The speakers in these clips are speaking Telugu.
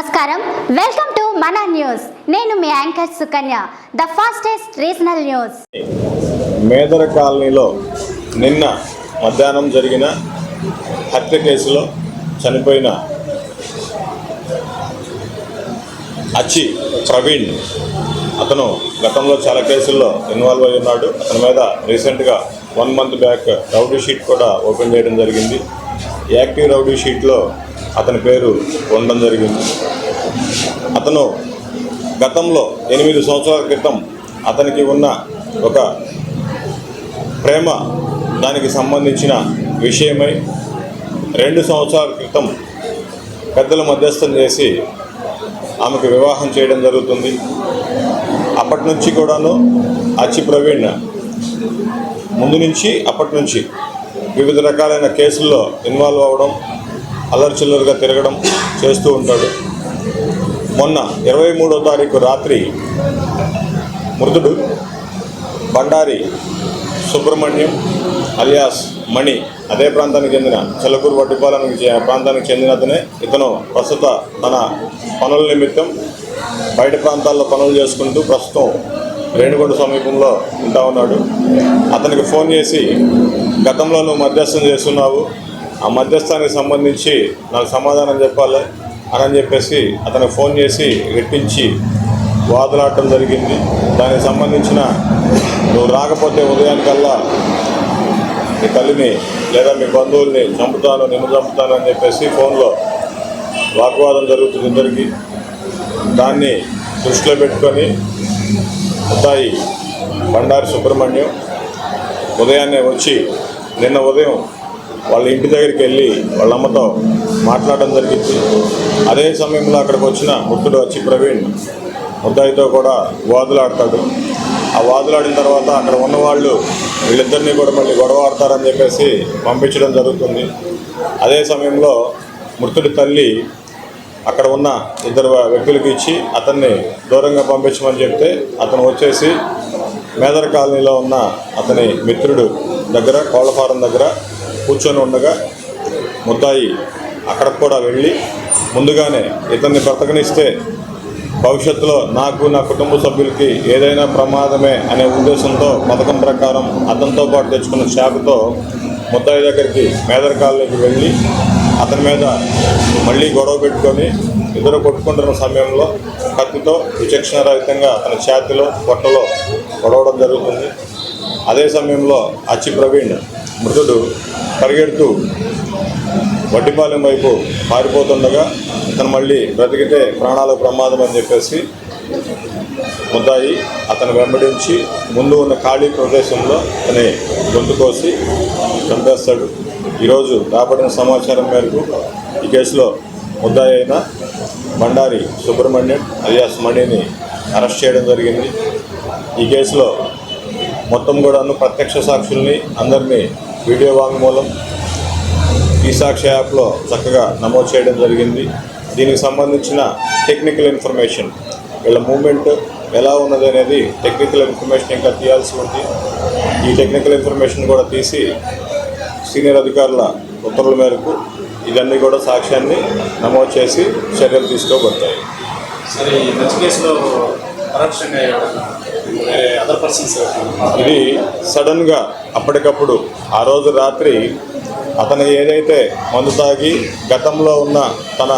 నమస్కారం. వెల్కమ్ టు మన న్యూస్ నేను మీ anchor Sukanya the fastest regional news మేదర కాలనీలో నిన్న మధ్యాహ్నం జరిగిన హత్య కేసులో చనిపోయిన అచ్చి ప్రవీణ్. అతను గతంలో చాలా కేసుల్లో ఇన్వాల్వ్ అయి ఉన్నాడు. అతని మీద రీసెంట్గా one month back rowdy sheet కూడా ఓపెన్ చేయడం జరిగింది. యాక్టివ్ రౌడీ షీట్లో అతని పేరు ఉండడం జరిగింది. అతను గతంలో ఎనిమిది సంవత్సరాల క్రితం అతనికి ఉన్న ఒక ప్రేమ దానికి సంబంధించిన విషయమై రెండు సంవత్సరాల క్రితం పెద్దల మధ్యస్థం చేసి ఆమెకు వివాహం చేయడం జరుగుతుంది. అప్పటి నుంచి కూడాను అచ్చి ప్రవీణ్ ముందు నుంచి అప్పటి నుంచి వివిధ రకాలైన కేసుల్లో ఇన్వాల్వ్ అవ్వడం అల్లరిచిల్లరుగా తిరగడం చేస్తూ ఉంటాడు. మొన్న ఇరవై మూడో తారీఖు రాత్రి మృతుడు బండారి సుబ్రహ్మణ్యం అలియాస్ మణి అదే ప్రాంతానికి చెందిన చెల్లకూరు వడ్డిపాలెం ప్రాంతానికి చెందిన అతనే. ఇతను ప్రస్తుత తన పనుల నిమిత్తం బయట ప్రాంతాల్లో పనులు చేసుకుంటూ ప్రస్తుతం రేణుగొండ సమీపంలో ఉంటా ఉన్నాడు. అతనికి ఫోన్ చేసి గతంలో నువ్వు మధ్యస్థం చేస్తున్నావు. ఆ మధ్యస్థానికి సంబంధించి నాకు సమాధానం చెప్పాలి అని చెప్పేసి అతనికి ఫోన్ చేసి రెట్టించి వాదులాడటం జరిగింది. దానికి సంబంధించిన నువ్వు రాకపోతే ఉదయానికల్లా మీ తల్లిని లేదా మీ బంధువుల్ని చంపుతాను నిన్ను చంపుతాను అని చెప్పేసి ఫోన్లో వాగ్వాదం జరుగుతుంది. ఇద్దరికి దాన్ని దృష్టిలో పెట్టుకొని అత్తాయి బండారి సుబ్రహ్మణ్యం ఉదయాన్నే వచ్చి నిన్న ఉదయం వాళ్ళ ఇంటి దగ్గరికి వెళ్ళి వాళ్ళ అమ్మతో మాట్లాడడం జరిగింది. అదే సమయంలో అక్కడికి వచ్చిన మృతుడు వచ్చి ప్రవీణ్ ముద్దాయితో కూడా వాదులాడతాడు. ఆ వాదులాడిన తర్వాత అక్కడ ఉన్నవాళ్ళు వీళ్ళిద్దరినీ కూడా మళ్ళీ గొడవ ఆడతారని చెప్పేసి పంపించడం జరుగుతుంది. అదే సమయంలో మృతుడి తల్లి అక్కడ ఉన్న ఇద్దరు వ్యక్తులకి ఇచ్చి అతన్ని దూరంగా పంపించమని చెప్తే అతను వచ్చేసి మేదర్ కాలనీలో ఉన్న అతని మిత్రుడు దగ్గర కోళ్ళ ఫారం దగ్గర కూర్చొని ఉండగా ముద్దాయి అక్కడికి కూడా వెళ్ళి ముందుగానే ఇతన్ని బ్రతకనిస్తే భవిష్యత్తులో నాకు నా కుటుంబ సభ్యులకి ఏదైనా ప్రమాదమే అనే ఉద్దేశంతో పథకం ప్రకారం అతనితో పాటు తెచ్చుకున్న షాపుతో ముద్దాయి దగ్గరికి మేదర్ కాలనీకి వెళ్ళి అతని మీద మళ్ళీ గొడవ పెట్టుకొని ఇద్దరు కొట్టుకుంటున్న సమయంలో కత్తితో విచక్షణారహితంగా అతని ఛాతిలో పొట్టలో గొడవడం జరుగుతుంది. అదే సమయంలో అచ్చి ప్రవీణ్ మృతుడు పరిగెడుతూ వడ్డిపాలెం వైపు పారిపోతుండగా అతను మళ్ళీ బ్రతికితే ప్రాణాలకు ప్రమాదం అని చెప్పేసి ముద్దాయి. అతను వెంబడించి ముందు ఉన్న ఖాళీ ప్రదేశంలో అతని గొంతు కోసి చంపేస్తాడు. ఈరోజు రాబడిన సమాచారం మేరకు ఈ కేసులో ముద్దాయి అయిన బండారి సుబ్రహ్మణ్యం అలియాస్ మణిని అరెస్ట్ చేయడం జరిగింది. ఈ కేసులో మొత్తం కూడాను ప్రత్యక్ష సాక్షుల్ని అందరినీ వీడియో వాంగ్మూలం ఈ సాక్షి యాప్లో చక్కగా నమోదు చేయడం జరిగింది. దీనికి సంబంధించిన టెక్నికల్ ఇన్ఫర్మేషన్ వీళ్ళ మూమెంట్ ఎలా ఉన్నది అనేది టెక్నికల్ ఇన్ఫర్మేషన్ ఇంకా తీయాల్సి ఉంది. ఈ టెక్నికల్ ఇన్ఫర్మేషన్ కూడా తీసి సీనియర్ అధికారుల ఉత్తర్వుల మేరకు ఇవన్నీ కూడా సాక్ష్యాన్ని నమోదు చేసి చర్యలు తీసుకోబడతాయి. ఇది సడన్గా అప్పటికప్పుడు ఆ రోజు రాత్రి అతను ఏదైతే మందు తాగి గతంలో ఉన్న తన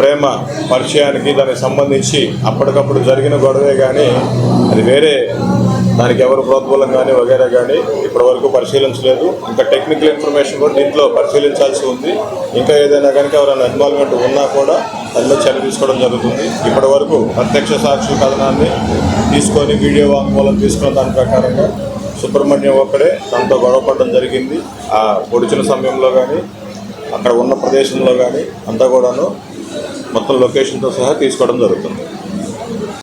ప్రేమ పరిచయానికి దానికి సంబంధించి అప్పటికప్పుడు జరిగిన గొడవే కానీ అది వేరే దానికి ఎవరు ప్రోద్బలం కానీ వగేరా కానీ ఇప్పటి వరకు పరిశీలించలేదు. ఇంకా టెక్నికల్ ఇన్ఫర్మేషన్ కూడా దీంట్లో పరిశీలించాల్సి ఉంది. ఇంకా ఏదైనా కనుక ఎవరైనా ఇన్వాల్వ్మెంట్ ఉన్నా కూడా అందులో చర్య తీసుకోవడం జరుగుతుంది. ఇప్పటి వరకు ప్రత్యక్ష సాక్షుల కథనాన్ని తీసుకొని వీడియో వాంగ్మూలం తీసుకున్న దాని ప్రకారంగా సుబ్రహ్మణ్యం ఒక్కడే తనతో గొడవపడడం జరిగింది. ఆ పొడిచిన సమయంలో కానీ అక్కడ ఉన్న ప్రదేశంలో కానీ అంతా కూడాను మొత్తం లొకేషన్తో సహా తీసుకోవడం జరుగుతుంది.